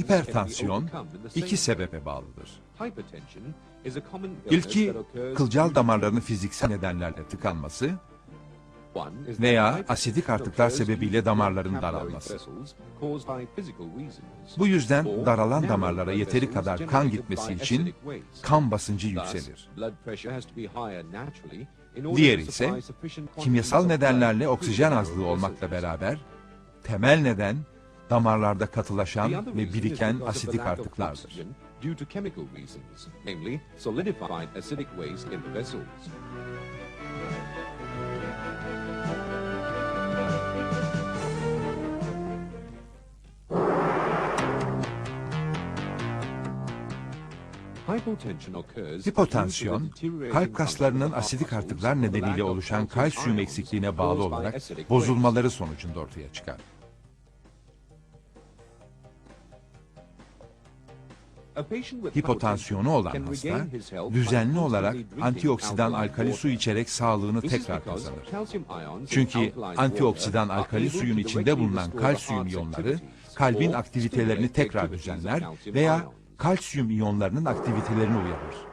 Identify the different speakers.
Speaker 1: Hipertansiyon iki sebebe bağlıdır. İlki kılcal damarların fiziksel nedenlerle tıkanması veya asidik artıklar sebebiyle damarların daralması. Bu yüzden daralan damarlara yeteri kadar kan gitmesi için kan basıncı yükselir. Diğeri ise kimyasal nedenlerle oksijen azlığı olmakla beraber temel neden damarlarda katılaşan ve biriken asidik artıklardır. Hipotansiyon, kalp kaslarının asidik artıklar nedeniyle oluşan kalsiyum eksikliğine bağlı olarak bozulmaları sonucunda ortaya çıkar. Hipotansiyonu olan hasta düzenli olarak antioksidan alkali su içerek sağlığını tekrar kazanır. Çünkü antioksidan alkali suyun içinde bulunan kalsiyum iyonları kalbin aktivitelerini tekrar düzenler veya kalsiyum iyonlarının aktivitelerini uyarır.